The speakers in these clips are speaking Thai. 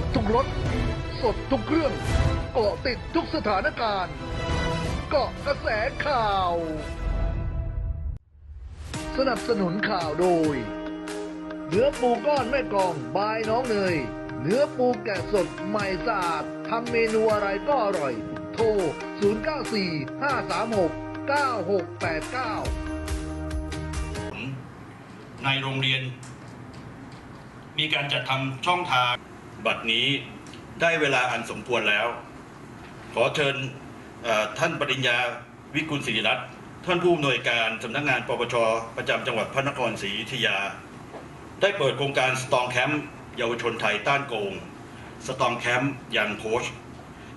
บทุกรถ สดทุกเครื่องเกาะติดทุกสถานการณ์ เกาะกระแสข่าว สนับสนุนข่าวโดย เนื้อปูก้อนแม่กองบายน้องเนย เนื้อปูแกะสดใหม่สะอาดทำเมนูอะไรก็อร่อย โทร 094 536 9689ในโรงเรียน มีการจัดทำช่องทาง บัดนี้ได้เวลาอันสมควรแล้ว ขอเชิญท่านปริญญาวิกุลศิริรัตน์ท่านผู้อำนวยการสำนักงานปปชประจำจังหวัดพระนครศรีอยุธยา ได้เปิดโครงการสตองแคมป์เยาวชนไทยต้านโกง สตองแคมป์ยังโค้ช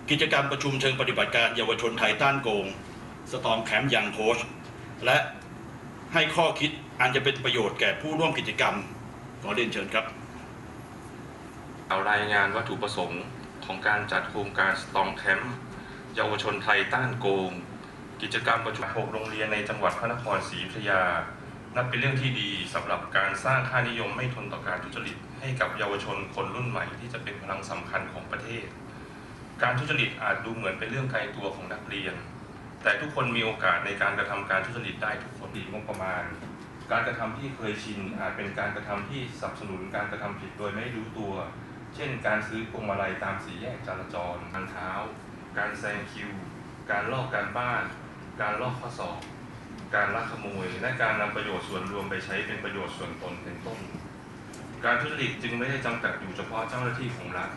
กิจกรรมประชุมเชิงปฏิบัติการเยาวชนไทยต้านโกง สตองแคมป์ยังโค้ชและให้ข้อคิดอันจะเป็นประโยชน์แก่ผู้ร่วมกิจกรรม ขอเรียนเชิญครับ รายงานวัตถุประสงค์ของการจัดโครงการสตองแคมป์เยาวชนไทยต้านโกง กิจกรรมประชุมหกโรงเรียนในจังหวัดพระนครศรีอยุธยา นับเป็นเรื่องที่ดีสำหรับการสร้างค่านิยมไม่ทนต่อการทุจริต ให้กับเยาวชนคนรุ่นใหม่ที่จะเป็นพลังสำคัญของประเทศ การทุจริตอาจดูเหมือนเป็นเรื่องไกลตัวของนักเรียน แต่ทุกคนมีโอกาสในการกระทำการทุจริตได้ทุกคนดีงบประมาณ การกระทำที่เคยชินอาจเป็นการกระทำที่สนับสนุนการกระทำผิดโดยไม่รู้ตัว เช่น การซื้อพวงมาลัยตามสี่แยกจราจรทางเท้า การแซงคิว การลอกการบ้าน การลอกข้อสอบ การลักขโมย และการนำประโยชน์ส่วนรวมไปใช้เป็นประโยชน์ส่วนตนเป็นต้น การทุจริตจึงไม่ได้จำกัดอยู่เฉพาะเจ้าหน้าที่ของรัฐ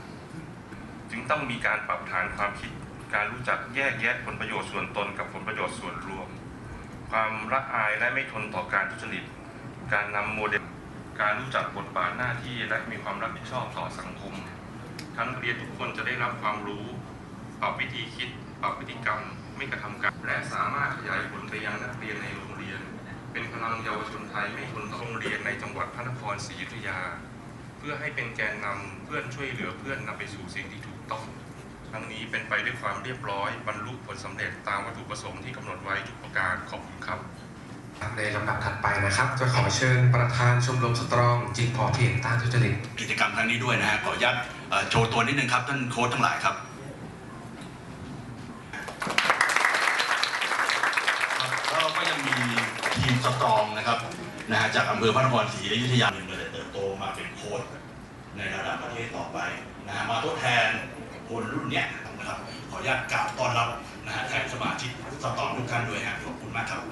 จึงต้องมีการปรับฐานความคิด การรู้จักแยกแยะผลประโยชน์ส่วนตนกับผลประโยชน์ส่วนรวม ความละอายและไม่ทนต่อการทุจริต การนำโมเดล การรู้จักบทบาทหน้าที่และมีความรับผิดชอบต่อสังคม ทั้งนักเรียนทุกคนจะได้รับความรู้ ปรับวิธีคิด ปรับพฤติกรรม ไม่กระทำการและสามารถขยายผลไปยังนักเรียนในโรงเรียน เป็นพลังเยาวชนไทยไม่ทนต่อโรงเรียนในจังหวัดพระนครศรีอยุธยา เพื่อให้เป็นแกนนำเพื่อนช่วยเหลือเพื่อนนำไปสู่สิ่งที่ถูกต้องทั้งนี้เป็นไปด้วยความเรียบร้อยบรรลุผลสำเร็จตามวัตถุประสงค์ที่กำหนดไว้ทุกประการขอบคุณครับ ในลำดับถัดไปนะครับ จะขอเชิญประธานชมรมสตรองจริงพอเพียงต้านทุจริตกิจกรรมครั้งนี้ด้วยนะฮะขออนุญาตเอ่อโชว์ตัวนิดนึงครับ ท่านโค้ชทั้งหลายครับแล้วเราก็ยังมีทีมสตรองนะครับนะฮะจากอำเภอพระนครศรีอยุธยาเนี่ยมันจะเติบโตมาเป็นโค้ชในระดับประเทศต่อไปนะฮะมาทดแทนคนรุ่นเนี้ยนะครับขออนุญาตกราบต้อนรับนะฮะแทนสมาชิกสตรองทุกท่านด้วยฮะขอบคุณมากครับ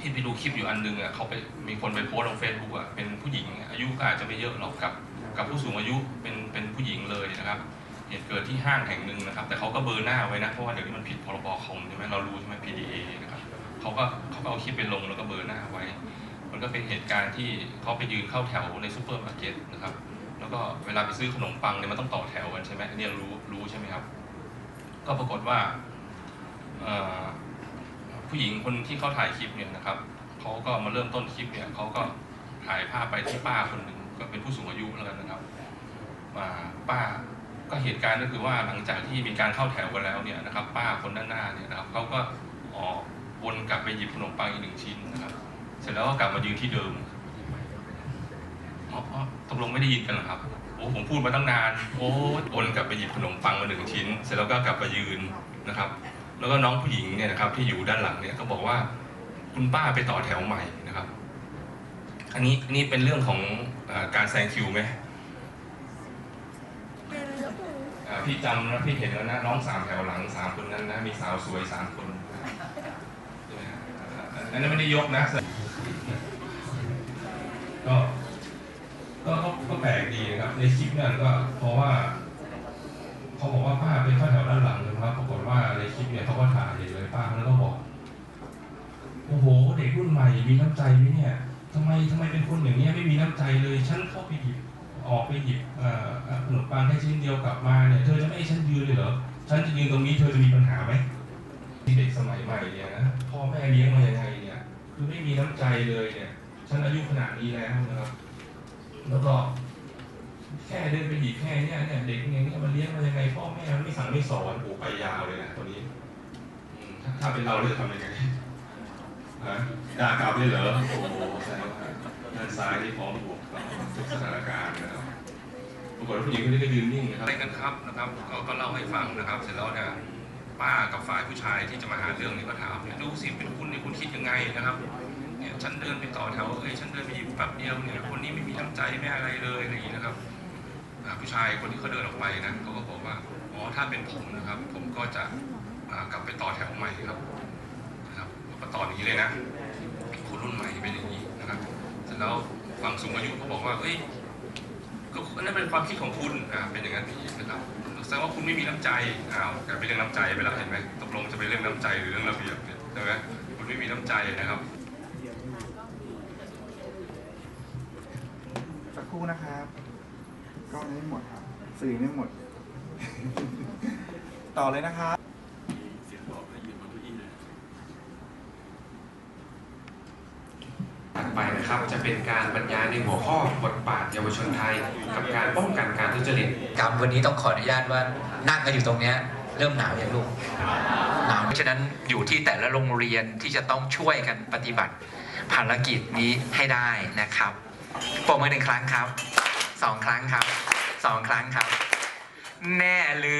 ที่ไปดูคลิปอยู่อันหนึงอะเขาไปมีคนไปโพสลงเฟซบุ๊กอะเป็นผู้หญิงอายุก็อาจจะไม่เยอะหรอกกับ กับผู้สูงอายุเป็นเป็นผู้หญิงเลยนะครับเหตุเกิดที่ห้างแห่งหนึ่งนะครับ แต่เขาก็เบอร์หน้าไว้นะเพราะว่าเดี๋ยวนี้มันผิดพรบคอมใช่ไหมเรารู้ใช่ไหม PDA นะครับเขาก็เขาก็เอาคลิปไปลงแล้วก็เบอร์หน้าไว้ มันก็เป็นเหตุการณ์ที่เขาไปยืนเข้าแถวในซูเปอร์มาร์เก็ตนะครับแล้วก็เวลาไปซื้อขนมปังเนี่ยมันต้องต่อแถวกันใช่ไหมเนี่ยรู้รู้ใช่ไหมครับ ก็ปรากฏว่าเอ่อ ผู้หญิงคนที่เขาถ่ายคลิปเนี่ยนะครับเขาก็มาเริ่มต้นคลิปเนี่ยเขาก็ถ่ายภาพไปที่ป้าคนหนึ่งก็เป็นผู้สูงอายุแล้วกันนะครับ มาป้าก็เหตุการณ์ก็คือว่าหลังจากที่มีการเข้าแถวกันแล้วเนี่ยนะครับ ป้าคนด้านหน้าเนี่ยนะครับเขาก็ออกวนกลับไปหยิบขนมปังอีกหนึ่งชิ้นนะครับ เสร็จแล้วก็กลับมายืนที่เดิมอ๋ออ๋อตกลงไม่ได้ยินกันเหรอครับโอ้ผมพูดมาตั้งนาน โอ้วนกลับไปหยิบขนมปังมาหนึ่งชิ้น เสร็จแล้วก็กลับมายืนนะครับ แล้วก็น้องผู้หญิงเนี่ยนะครับ ที่อยู่ด้านหลังเนี่ยก็บอกว่าคุณป้าไปต่อแถวใหม่นะครับ อันนี้อันนี้เป็นเรื่องของอการแซงคิวไหมพี่จำนะพี่เห็นแล้วนะน้องสามแถวหลังสามคนนั้นนะมีสาวสวยสามคนอันนั้นไม่ได้ยกนะก็ก็ก็ก็แปลกดีนะครับในคลิปนั้นก็เพราะว่า เขาบอกว่าป้า ถ่ายเห็นเลยป้าแล้วก็บอก โอ้โห เด็กรุ่นใหม่มีน้ำใจไหมเนี่ยทำไมทำไมเป็นคนอย่างนี้ยไม่มีน้ำใจเลย ฉันเข้าไปหยิบออกไปหยิบขนมปังแค่ชิ้นเดียวกลับมาเนี่ย เธอจะไม่ให้ฉันยืนเลยเหรอ ฉันจะยืนตรงนี้เธอจะมีปัญหาไหมเด็กสมัยใหม่เนี่ยนะ พ่อแม่เลี้ยงมายังไงเนี่ย คือไม่มีน้ำใจเลยเนี่ย ฉันอายุขนาดนี้แล้วนะครับ แล้วก็แค่เดินไปหยิบแค่เนี้ยเนี่ยเด็กเงี้ยมันเลี้ยงมายังไงพ่อแม่มันไม่สั่งไม่สอนโอ้ไปยาวเลยนะตัวนี้ ถ้าเป็นเราเราจะทำยังไงฮะด่ากลับเลยเหรอ โอ้โหแสดงว่าด้านซ้ายนี่พร้อมบวกกับทุกสถานการณ์นะครับปรากฏว่าผู้หญิงคนนี้ก็ยืนนิ่งนะครับไรกันครับนะครับเขาก็เล่าให้ฟังนะครับ เสร็จแล้วเนี่ยป้ากับฝ่ายผู้ชายที่จะมาหาเรื่องนี่ก็ถามเนี่ยดูสิเป็นคุณเนี่ยคุณคิดยังไงนะครับเนี่ยฉันเดินไปต่อแถวเอ้ยฉันเดินไปหยิบแป๊บเดียวเนี่ยคนนี้ไม่มีน้ำใจไม่อะไรเลยอะไรอย่างนี้นะครับผู้ชายคนที่เขาเดินออกไปนะเขาก็บอกว่าอ๋อถ้าเป็นผมนะครับ ผมก็จะ กลับไปต่อแถวใหม่ครับนะครับแล้วก็ต่อนี้เลยนะคนรุ่นใหม่เป็นอย่างนี้นะครับเสร็จแล้วฝั่งสูงอายุก็บอกว่าเอ้ยก็นั่นเป็นความคิดของคุณอ่าเป็นอย่างนั้นพี่นะครับแสดงว่าคุณไม่มีน้ำใจอ้าวกลายเป็นเรื่องน้ำใจไปแล้วเห็นไหมตกลงจะเป็นเรื่องน้ำใจหรือเรื่องระเบียบเนี่ยใช่ไหมคุณไม่มีน้ำใจนะครับสักครู่นะครับกล้องยังไม่หมดครับ สื่อไม่หมด ต่อเลยนะครับ ถัด ไปนะครับ จะเป็นการบรรยายในหัวข้อบทบาทเยาวชนไทย กับการป้องกันการทุจริตกับวันนี้ต้องขออนุญาตว่านั่งกันอยู่ตรงเนี้ยเริ่มหนาวยังลูกหนาวเพราะฉะนั้นอยู่ที่แต่ละโรงเรียนที่จะต้องช่วยกันปฏิบัติ ภารกิจนี้ให้ได้นะครับปรบมือหนึ่งครั้งครับสองครั้งครับสองครั้งครับ แน่หรือ